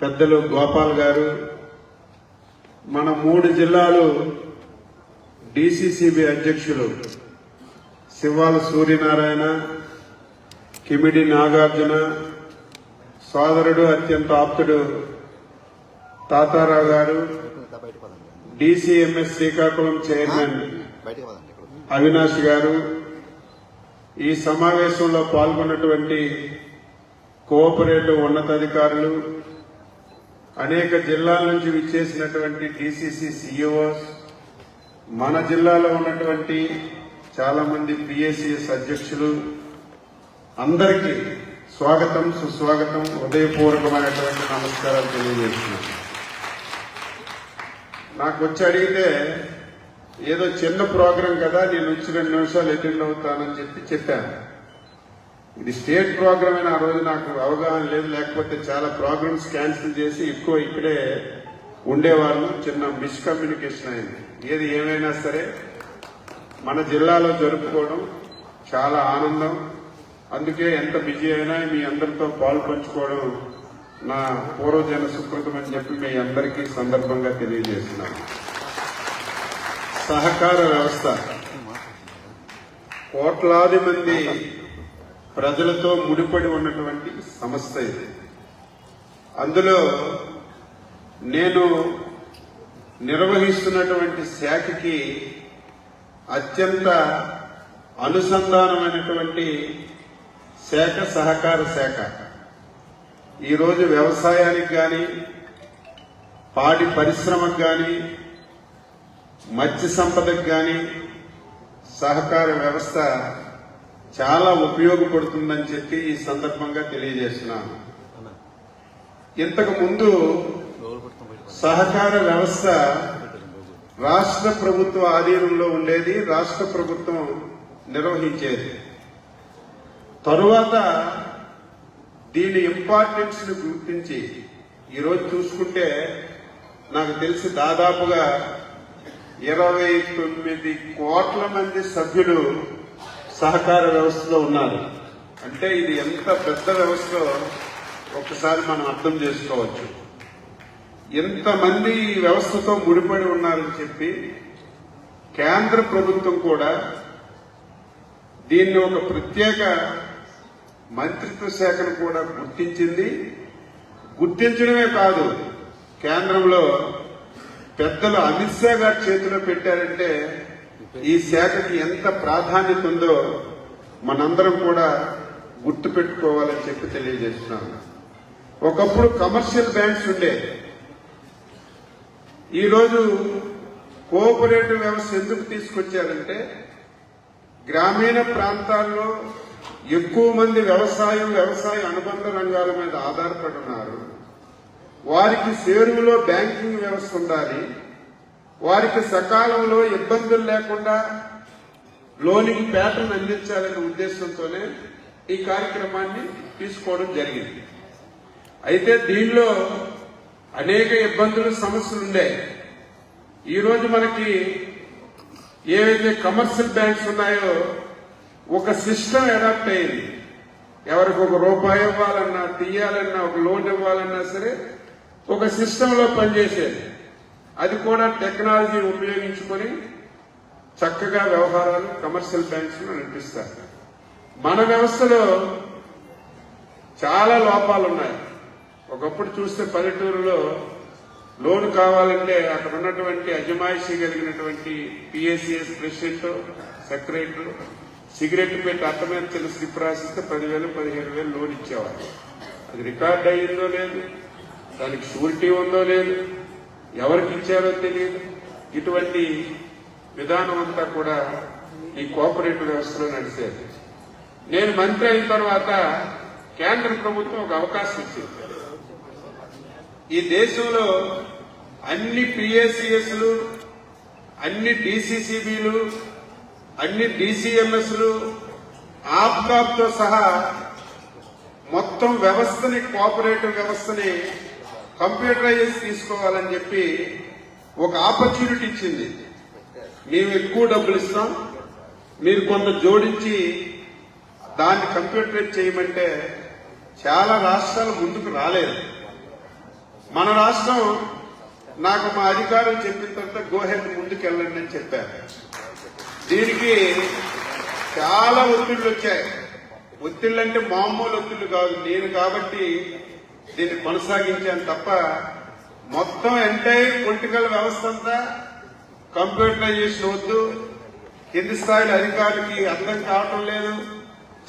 పెద్దలు గోపాల్ గారు మన మూడు జిల్లాలు డిసిసిబి అధ్యక్షులు శివాల సూర్యనారాయణ కిమిడి నాగార్జున సోదరుడు అత్యంత ఆప్తుడు తాతారావు గారు డిసిఎంఎస్ శ్రీకాకుళం చైర్మన్ అవినాష్ గారు. ఈ సమావేశంలో పాల్గొన్నటువంటి కోఆపరేటివ్ ఉన్నతాధికారులు అనేక జిల్లాల నుంచి విచ్చేసినటువంటి టీసీసీ సిఇఓస్ మన జిల్లాలో ఉన్నటువంటి చాలా మంది పిఎస్సిఎస్ అధ్యక్షులు అందరికీ స్వాగతం సుస్వాగతం హృదయపూర్వకమైనటువంటి నమస్కారాలు తెలియజేస్తున్నాను. నాకు వచ్చి అడిగితే ఏదో చిన్న ప్రోగ్రాం కదా నేను వచ్చి రెండు నిమిషాలు అటెండ్ అవుతానని చెప్పి చెప్పాను. ఇది స్టేట్ ప్రోగ్రామ్ అని ఆ రోజు నాకు అవగాహన లేదు. లేకపోతే చాలా ప్రోగ్రామ్స్ క్యాన్సిల్ చేసి ఎక్కువ ఇక్కడే ఉండేవాళ్ళు. చిన్న మిస్కమ్యూనికేషన్ అయింది. ఏది ఏమైనా సరే మన జిల్లాలో జరుపుకోవడం చాలా ఆనందం. అందుకే ఎంత బిజీ అయినా మీ అందరితో పాలు పంచుకోవడం నా పూర్వజన సుకృతం అని చెప్పి మీ అందరికీ సందర్భంగా తెలియజేస్తున్నాను. సహకార వ్యవస్థ. కోట్లాది మంది ప్రజలతో ముడిపడి ఉన్నటువంటి సంస్థ ఇది. అందులో నేను నిర్వహిస్తున్నటువంటి శాఖకి అత్యంత అనుసంధానమైనటువంటి శాఖ సహకార శాఖ. ఈరోజు వ్యవసాయానికి కానీ పాడి పరిశ్రమకు కానీ మత్స్య సంపదకు కానీ సహకార వ్యవస్థ చాలా ఉపయోగపడుతుందని చెప్పి ఈ సందర్భంగా తెలియజేస్తున్నాను. ఇంతకు ముందు సహకార వ్యవస్థ రాష్ట్ర ప్రభుత్వ ఆధీనంలో ఉండేది రాష్ట్ర ప్రభుత్వం నిర్వహించేది. తరువాత దీని ఇంపార్టెన్స్ని గుర్తించి ఈరోజు చూసుకుంటే నాకు తెలిసి దాదాపుగా ఇరవై తొమ్మిది కోట్ల మంది సభ్యులు సహకార వ్యవస్థలో ఉన్నారు. అంటే ఇది ఎంత పెద్ద వ్యవస్థ ఒకసారి మనం అర్థం చేసుకోవచ్చు. ఎంతమంది ఈ వ్యవస్థతో ముడిపడి ఉన్నారని చెప్పి కేంద్ర ప్రభుత్వం కూడా దీన్ని ఒక ప్రత్యేక మంత్రిత్వ శాఖను కూడా గుర్తించింది. గుర్తించడమే కాదు కేంద్రంలో పెద్దలు అమిత్ షా గారి చేతిలో పెట్టారంటే ఈ శాఖకి ఎంత ప్రాధాన్యత ఉందో మనందరం కూడా గుర్తు పెట్టుకోవాలని చెప్పి తెలియజేస్తున్నాను. ఒకప్పుడు కమర్షియల్ బ్యాంక్స్ ఉండే. ఈరోజు కోఆపరేటివ్ వ్యవస్థ ఎందుకు తీసుకొచ్చారంటే గ్రామీణ ప్రాంతాల్లో ఎక్కువ మంది వ్యవసాయం వ్యవసాయ అనుబంధ రంగాల మీద ఆధారపడి ఉన్నారు. వారికి సేరువులో బ్యాంకింగ్ వ్యవస్థ ఉండాలి. వారికి సకాలంలో ఇబ్బందులు లేకుండా లోనికి ప్యాటర్న్ అందించాలనే ఉద్దేశంతోనే ఈ కార్యక్రమాన్ని తీసుకోవడం జరిగింది. అయితే దీనిలో అనేక ఇబ్బందులు సమస్యలు ఉన్నాయి ఈరోజు మనకి ఏవైతే కమర్షియల్ బ్యాంక్స్ ఉన్నాయో ఒక సిస్టమ్ అడాప్ట్ అయింది. ఎవరికి ఒక రూపాయి ఇవ్వాలన్నా తీయాలన్నా ఒక లోన్ ఇవ్వాలన్నా సరే ఒక సిస్టంలో పనిచేసేది. అది కూడా టెక్నాలజీ ఉపయోగించుకొని చక్కగా వ్యవహారాలు కమర్షియల్ బ్యాంక్స్ నడిపిస్తారు. మన వ్యవస్థలో చాలా లోపాలు ఉన్నాయి ఒకప్పుడు చూస్తే పల్లెటూరులో లోన్ కావాలంటే అక్కడ ఉన్నటువంటి అజమాయిషీ కలిగినటువంటి పిఎస్సిఎస్ ప్రెసిడెంట్ సెక్రటరీ సిగరెట్ పెట్టి అట్ట మీద చిన్న స్లిప్ రాసిస్తే పదివేలు పదిహేను వేలు లోన్ ఇచ్చేవారు అది రికార్డ్ అయ్యిందో లేదు దానికి షూరిటీ ఉందో లేదు ఎవరికి ఇచ్చారో తెలియదు. ఇటువంటి విధానం అంతా కూడా ఈ కోఆపరేటివ్ వ్యవస్థలో నడిచేది. నేను మంత్రి అయిన తర్వాత కేంద్ర ప్రభుత్వం ఒక అవకాశం ఇచ్చింది. ఈ దేశంలో అన్ని పిఎస్సిఎస్లు అన్ని డిసిసిబిలు అన్ని డిసిఎంఎస్లు ఆప్కాప్తో సహా మొత్తం వ్యవస్థని కోఆపరేటివ్ వ్యవస్థని కంప్యూటరైజ్ తీసుకోవాలని చెప్పి ఒక ఆపర్చునిటీ ఇచ్చింది. మేము ఎక్కువ డబ్బులు ఇస్తాం. మీరు కొంత జోడించి దాన్ని కంప్యూటరైజ్ చేయమంటే చాలా రాష్ట్రాలు ముందుకు రాలేదు. మన రాష్ట్రం నాకు మా అధికారులు చెప్పిన తర్వాత గోహెడ్ ముందుకెళ్ళండి అని చెప్పారు. దీనికి చాలా ఒత్తిళ్ళు వచ్చాయి. ఒత్తిళ్ళు అంటే మామూలు ఒత్తిళ్ళు కాదు. నేను కాబట్టి దీన్ని కొనసాగించాను తప్ప మొత్తం ఎంటైర్ పొలిటికల్ వ్యవస్థ అంతా కంప్యూటరైజేషన్ వద్దు. కింది స్థాయిల అధికారులకి అర్థం కావటం లేదు.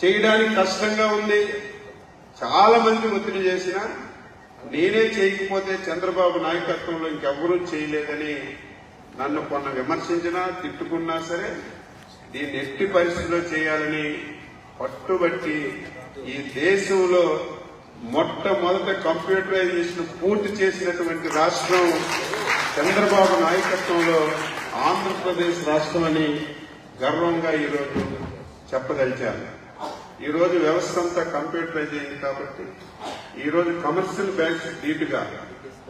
చేయడానికి కష్టంగా ఉంది. చాలా మంది ఒత్తిడి చేసిన నేనే చేయకపోతే చంద్రబాబు నాయకత్వంలో ఇంకెవ్వరూ చేయలేదని నన్ను కొన్న విమర్శించినా తిట్టుకున్నా సరే దీన్ని ఎట్టి పరిస్థితిలో చేయాలని పట్టుబట్టి ఈ దేశంలో మొట్టమొదట కంప్యూటరైజేషన్ పూర్తి చేసినటువంటి రాష్ట్రం చంద్రబాబు నాయకత్వంలో ఆంధ్రప్రదేశ్ రాష్ట్రం అని గర్వంగా ఈరోజు చెప్పదలిచాను ఈ రోజు వ్యవస్థ అంతా కంప్యూటరైజ్ అయింది కాబట్టి ఈరోజు కమర్షియల్ బ్యాంక్స్ ధీటుగా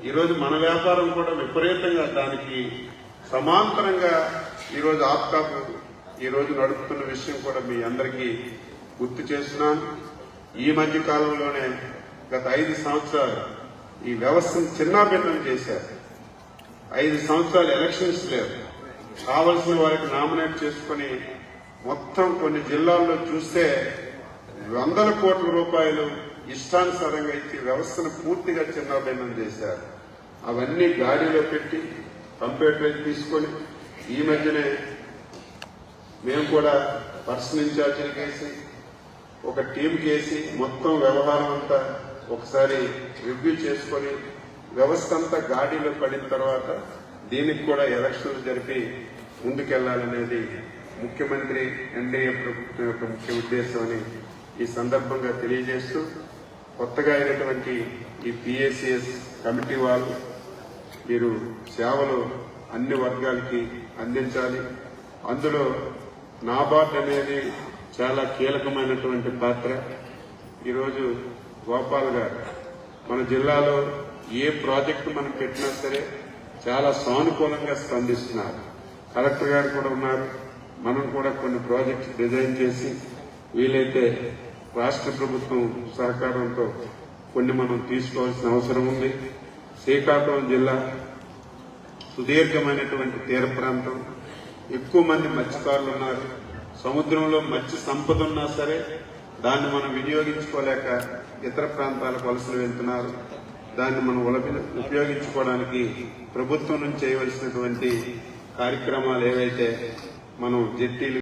ఈరోజు మన వ్యాపారం కూడా విపరీతంగా దానికి సమాంతరంగా ఈరోజు రోజు ఈరోజు నడుపుతున్న విషయం కూడా మీ అందరికీ గుర్తు చేస్తున్నాను. ఈ మధ్య కాలంలోనే గత ఐదు సంవత్సరాలు ఈ వ్యవస్థను చిన్నాభిన్నం చేశారు. ఐదు సంవత్సరాలు ఎలక్షన్స్ లేవు. కావలసిన వారికి నామినేట్ చేసుకుని మొత్తం కొన్ని జిల్లాల్లో చూస్తే వందల కోట్ల రూపాయలు ఇష్టానుసారంగా ఇచ్చి వ్యవస్థను పూర్తిగా చిన్నాభిన్నం చేశారు. అవన్నీ గాడిలో పెట్టి కంప్యూటర్ తీసుకొని ఈ మధ్యనే మేము కూడా పర్సనల్ ఇన్ఛార్జీలు వేసి ఒక టీం చేసి మొత్తం వ్యవహారం అంతా ఒకసారి రివ్యూ చేసుకొని వ్యవస్థ అంతా గాడిలో పడిన తర్వాత దీనికి కూడా ఎలక్షన్లు జరిపి ముందుకెళ్ళాలనేది ముఖ్యమంత్రి ఎన్డీఏ ప్రభుత్వం యొక్క ముఖ్య ఉద్దేశం అని ఈ సందర్భంగా తెలియజేస్తూ కొత్తగా అయినటువంటి ఈ పిఎస్సిఎస్ కమిటీ వాళ్ళు మీరు సేవలు అన్ని వర్గాలకి అందించాలి. అందులో నాబార్డ్ అనేది చాలా కీలకమైనటువంటి పాత్ర. ఈరోజు గోపాల్ గారు మన జిల్లాలో ఏ ప్రాజెక్టు మనం పెట్టినా సరే చాలా సానుకూలంగా స్పందిస్తున్నారు. కలెక్టర్ గారు కూడా ఉన్నారు. మనం కూడా కొన్ని ప్రాజెక్ట్స్ డిజైన్ చేసి వీలైతే రాష్ట్ర ప్రభుత్వం సహకారంతో కొన్ని మనం తీసుకోవాల్సిన అవసరం ఉంది. శ్రీకాకుళం జిల్లా సుదీర్ఘమైనటువంటి తీర ప్రాంతం. ఎక్కువ మంది మత్స్యకారులు ఉన్నారు. సముద్రంలో మత్స్య సంపద ఉన్నా సరే దాన్ని మనం వినియోగించుకోలేక ఇతర ప్రాంతాలకు వలసలు వెళ్తున్నారు. దాన్ని మనం ఉలపి- ఉపయోగించుకోవడానికి ప్రభుత్వం నుంచి చేయవలసినటువంటి కార్యక్రమాలు ఏవైతే మనం జెట్టీలు